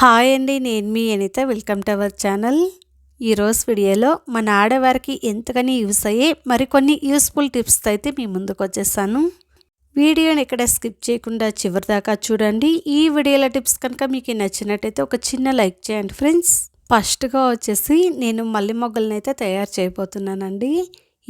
Hi అండి నేను మీ Anitha. Welcome to our channel. ఈరోజు వీడియోలో మన ఆడవారికి ఎంతగానో యూస్ అయ్యే మరికొన్ని యూస్ఫుల్ టిప్స్ అయితే మీ ముందుకు వచ్చేసాను వీడియోని ఇక్కడ స్కిప్ చేయకుండా చివరి దాకా చూడండి. ఈ వీడియోల టిప్స్ కనుక మీకు నచ్చినట్టయితే ఒక చిన్న లైక్ చేయండి ఫ్రెండ్స్. ఫస్ట్గా వచ్చేసి నేను మల్లె మొగ్గలనైతే తయారు చేయబోతున్నానండి.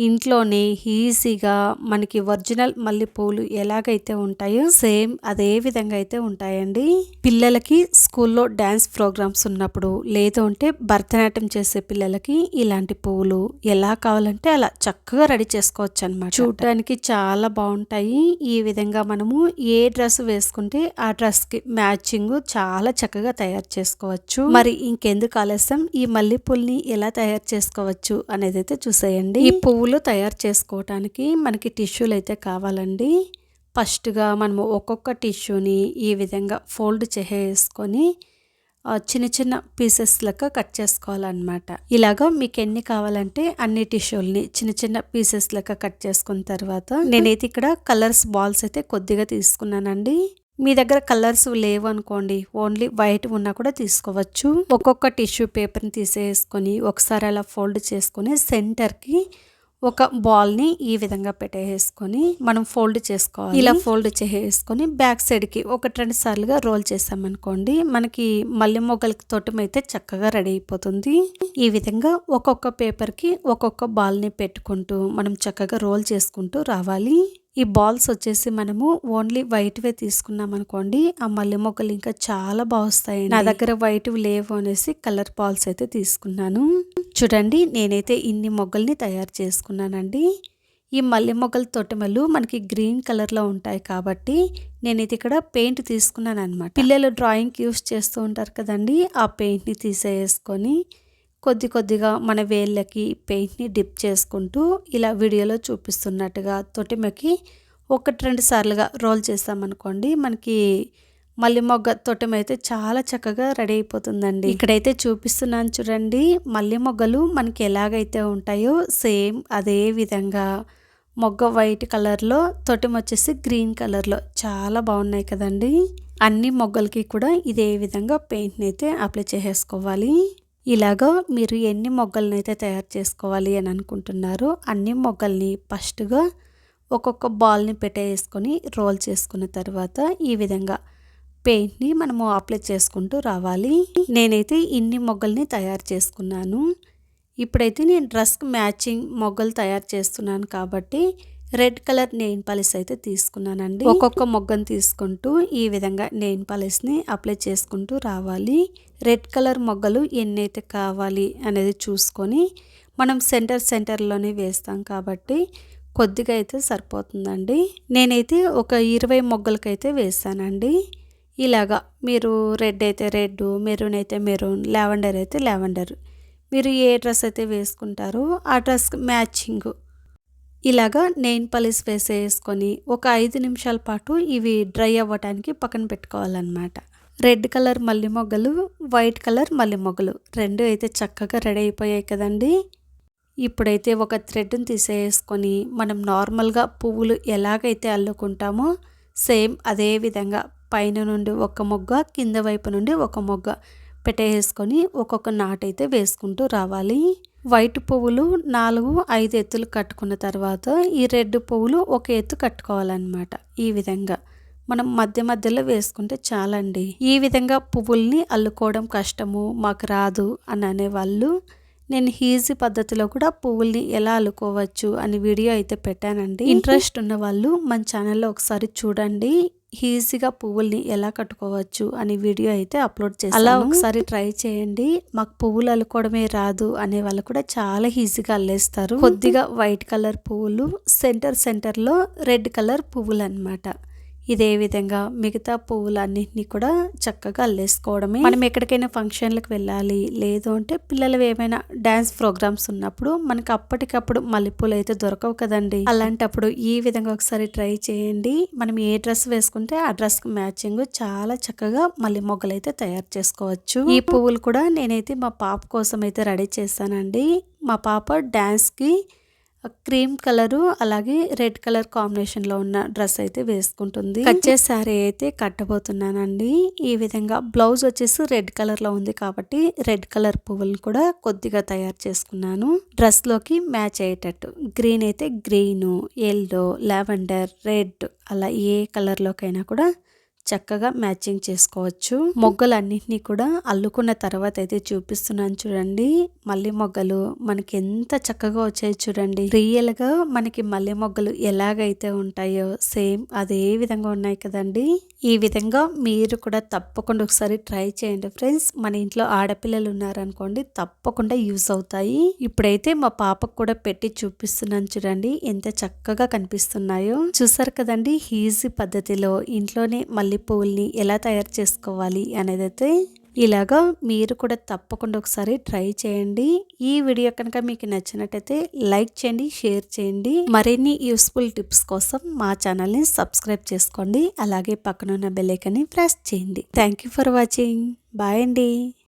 ఇంట్లోనే ఈజీగా మనకి ఒరిజినల్ మల్లెపూలు ఎలాగైతే ఉంటాయో సేమ్ అదే విధంగా అయితే ఉంటాయండి. పిల్లలకి స్కూల్లో డ్యాన్స్ ప్రోగ్రామ్స్ ఉన్నప్పుడు లేదు అంటే భరతనాట్యం చేసే పిల్లలకి ఇలాంటి పూలు ఎలా కావాలంటే అలా చక్కగా రెడీ చేసుకోవచ్చు అనమాట చూడటానికి చాలా బాగుంటాయి. ఈ విధంగా మనము ఏ డ్రెస్ వేసుకుంటే ఆ డ్రెస్కి మ్యాచింగ్ చాలా చక్కగా తయారు చేసుకోవచ్చు. మరి ఇంకెందుకు ఆలస్యం? ఈ మల్లెపూల్ని ఎలా తయారు చేసుకోవచ్చు అనేది అయితే చూసేయండి. ఈ పువ్వులు పువ్వులు తయారు చేసుకోవటానికి మనకి టిష్యూలు అయితే కావాలండి. ఫస్ట్గా మనము ఒక్కొక్క టిష్యూని ఈ విధంగా ఫోల్డ్ చేసేసుకొని చిన్న చిన్న పీసెస్ లెక్క కట్ చేసుకోవాలన్నమాట. ఇలాగా మీకు ఎన్ని కావాలంటే అన్ని టిష్యూల్ని చిన్న చిన్న పీసెస్ లెక్క కట్ చేసుకున్న తర్వాత నేనైతే ఇక్కడ కలర్స్ బాల్స్ అయితే కొద్దిగా తీసుకున్నానండి. మీ దగ్గర కలర్స్ లేవు అనుకోండి ఓన్లీ వైట్ ఉన్నా కూడా తీసుకోవచ్చు. ఒక్కొక్క టిష్యూ పేపర్ని తీసేసుకొని ఒకసారి అలా ఫోల్డ్ చేసుకొని సెంటర్కి ఒక బాల్ని ఈ విధంగా పెట్టేసుకొని మనం ఫోల్డ్ చేసుకోవాలి. ఇలా ఫోల్డ్ చేసేసుకొని బ్యాక్ సైడ్కి ఒకటి రెండు సార్లుగా రోల్ చేసామనుకోండి మనకి మల్లె మొగ్గలకి తోటమైతే చక్కగా రెడీ అయిపోతుంది. ఈ విధంగా ఒక్కొక్క పేపర్కి ఒక్కొక్క బాల్ని పెట్టుకుంటూ మనం చక్కగా రోల్ చేసుకుంటూ రావాలి. ఈ బాల్స్ వచ్చేసి మనము ఓన్లీ వైట్వే తీసుకున్నాం అనుకోండి ఆ మల్లె మొగ్గలు ఇంకా చాలా బాగుస్తాయి నా దగ్గర వైట్ లేవు అనేసి కలర్ బాల్స్ అయితే తీసుకున్నాను. చూడండి నేనైతే ఇన్ని మొగ్గల్ని తయారు చేసుకున్నానండి. ఈ మల్లె మొగ్గల తోటమలు మనకి గ్రీన్ కలర్లో ఉంటాయి కాబట్టి నేనైతే ఇక్కడ పెయింట్ తీసుకున్నాను అనమాట పిల్లలు డ్రాయింగ్కి యూస్ చేస్తూ ఉంటారు కదండి ఆ పెయింట్ని తీసేసుకొని కొద్ది కొద్దిగా మన వేళ్ళకి పెయింట్ని డిప్ చేసుకుంటూ ఇలా వీడియోలో చూపిస్తున్నట్టుగా తొటిమకి ఒకటి రెండు సార్లుగా రోల్ చేసామనుకోండి మనకి మల్లె మొగ్గ తొట్టెం అయితే చాలా చక్కగా రెడీ అయిపోతుందండి. ఇక్కడైతే చూపిస్తున్నాను చూడండి మల్లె మొగ్గలు మనకి ఎలాగైతే ఉంటాయో సేమ్ అదే విధంగా మొగ్గ వైట్ కలర్లో తొటం వచ్చేసి గ్రీన్ కలర్లో చాలా బాగున్నాయి కదండి. అన్ని మొగ్గలకి కూడా ఇదే విధంగా పెయింట్ని అయితే అప్లై చేసేసుకోవాలి. ఇలాగా మీరు ఎన్ని మొగ్గలను అయితే తయారు చేసుకోవాలి అని అనుకుంటున్నారో అన్ని మొగ్గల్ని ఫస్ట్గా ఒక్కొక్క బాల్ని పెట్టేసుకొని రోల్ చేసుకున్న తర్వాత ఈ విధంగా పెయింట్ని మనము అప్లై చేసుకుంటూ రావాలి. నేనైతే ఇన్ని మొగ్గల్ని తయారు చేసుకున్నాను. ఇప్పుడైతే నేను డ్రెస్కి మ్యాచింగ్ మొగ్గలు తయారు చేస్తున్నాను కాబట్టి రెడ్ కలర్ నెయిన్ పాలిస్ అయితే తీసుకున్నానండి. ఒక్కొక్క మొగ్గను తీసుకుంటూ ఈ విధంగా నెయిన్ పాలిస్ని అప్లై చేసుకుంటూ రావాలి. రెడ్ కలర్ మొగ్గలు ఎన్నైతే కావాలి అనేది చూసుకొని మనం సెంటర్ సెంటర్లోనే వేస్తాం కాబట్టి కొద్దిగా అయితే సరిపోతుందండి. నేనైతే ఒక ఇరవై మొగ్గలకైతే వేస్తానండి ఇలాగా మీరు రెడ్ అయితే రెడ్ మెరూన్ అయితే మెరూన్ లావెండర్ అయితే లావెండర్. మీరు ఏ డ్రెస్ అయితే వేసుకుంటారో ఆ డ్రెస్ మ్యాచింగ్ ఇలాగా నెయిన్ పాలిష్ వేసేసుకొని ఒక ఐదు నిమిషాల పాటు ఇవి డ్రై అవ్వటానికి పక్కన పెట్టుకోవాలన్నమాట. రెడ్ కలర్ మల్లె మొగ్గలు వైట్ కలర్ మల్లె మొగ్గలు రెండు అయితే చక్కగా రెడీ అయిపోయాయి కదండి. ఇప్పుడైతే ఒక థ్రెడ్ని తీసేసుకొని మనం నార్మల్గా పువ్వులు ఎలాగైతే అల్లుకుంటామో సేమ్ అదే విధంగా పైన నుండి ఒక మొగ్గ కింద వైపు నుండి ఒక మొగ్గ పెట్టేసుకొని ఒక్కొక్క నాటైతే వేసుకుంటూ రావాలి. వైట్ పువ్వులు నాలుగు ఐదు ఎత్తులు కట్టుకున్న తర్వాత ఈ రెడ్ పువ్వులు ఒక ఎత్తు కట్టుకోవాలన్నమాట. ఈ విధంగా మనం మధ్య మధ్యలో వేసుకుంటే చాలండి. ఈ విధంగా పువ్వుల్ని అల్లుకోవడం కష్టము మాకు రాదు అని అనేవాళ్ళు నేను ఈజీ పద్ధతిలో కూడా పువ్వుల్ని ఎలా అల్లుకోవచ్చు అని వీడియో అయితే పెట్టానండి. ఇంట్రెస్ట్ ఉన్న వాళ్ళు మన ఛానల్లో ఒకసారి చూడండి. ఈజీగా పువ్వుల్ని ఎలా కట్టుకోవచ్చు అని వీడియో అయితే అప్లోడ్ చేసి అలా ఒకసారి ట్రై చేయండి. మాకు పువ్వులు అల్లుకోవడమే రాదు అనే వాళ్ళు కూడా చాలా ఈజీగా అల్లేస్తారు. కొద్దిగా వైట్ కలర్ పువ్వులు సెంటర్ సెంటర్లో రెడ్ కలర్ పువ్వులు అనమాట ఇదే విధంగా మిగతా పువ్వులన్నింటినీ కూడా చక్కగా అల్లేసుకోవడమే. మనం ఎక్కడికైనా ఫంక్షన్లకు వెళ్ళాలి లేదు అంటే పిల్లలు ఏమైనా డ్యాన్స్ ప్రోగ్రామ్స్ ఉన్నప్పుడు మనకి అప్పటికప్పుడు మల్లెపూలు అయితే దొరకవు కదండి. అలాంటప్పుడు ఈ విధంగా ఒకసారి ట్రై చేయండి. మనం ఏ డ్రెస్ వేసుకుంటే ఆ డ్రెస్ మ్యాచింగ్ చాలా చక్కగా మల్లె మొగ్గలు అయితే తయారు చేసుకోవచ్చు. ఈ పువ్వులు కూడా నేనైతే మా పాప కోసం అయితే రెడీ చేశానండి. మా పాప డ్యాన్స్కి క్రీమ్ కలరు అలాగే రెడ్ కలర్ కాంబినేషన్లో ఉన్న డ్రెస్ అయితే వేసుకుంటుంది. కచ్చే శారీ అయితే కట్టబోతున్నానండి. ఈ విధంగా బ్లౌజ్ వచ్చేసి రెడ్ కలర్లో ఉంది కాబట్టి రెడ్ కలర్ పువ్వులు కూడా కొద్దిగా తయారు చేసుకున్నాను. డ్రెస్లోకి మ్యాచ్ అయ్యేటట్టు గ్రీన్ అయితే గ్రీన్ ఎల్లో లావెండర్ రెడ్ అలా ఏ కలర్ లోకైనా కూడా చక్కగా మ్యాచింగ్ చేసుకోవచ్చు. మొగ్గలన్నింటినీ కూడా అల్లుకున్న తర్వాత అయితే చూపిస్తున్నాను చూడండి. మల్లె మొగ్గలు మనకి ఎంత చక్కగా వచ్చాయి చూడండి. రియల్గా మనకి మల్లె మొగ్గలు ఎలాగైతే ఉంటాయో సేమ్ అదే విధంగా ఉన్నాయి కదండి. ఈ విధంగా మీరు కూడా తప్పకుండా ఒకసారి ట్రై చేయండి ఫ్రెండ్స్. మన ఇంట్లో ఆడపిల్లలు ఉన్నారనుకోండి తప్పకుండా యూస్ అవుతాయి. ఇప్పుడైతే మా పాపకు కూడా పెట్టి చూపిస్తున్నాను చూడండి ఎంత చక్కగా కనిపిస్తున్నాయో. చూసారు కదండి ఈజీ పద్ధతిలో ఇంట్లోనే మల్లె పువ్వుల్ని ఎలా తయారు చేసుకోవాలి అనేది అయితే ఇలాగా మీరు కూడా తప్పకుండా ఒకసారి ట్రై చేయండి. ఈ వీడియో కనుక మీకు నచ్చినట్టయితే లైక్ చేయండి షేర్ చేయండి. మరిన్ని యూస్ఫుల్ టిప్స్ కోసం మా ఛానల్ని సబ్స్క్రైబ్ చేసుకోండి. అలాగే పక్కనున్న బెల్లైకన్ని ప్రెస్ చేయండి. Thank you for watching. Bye అండి.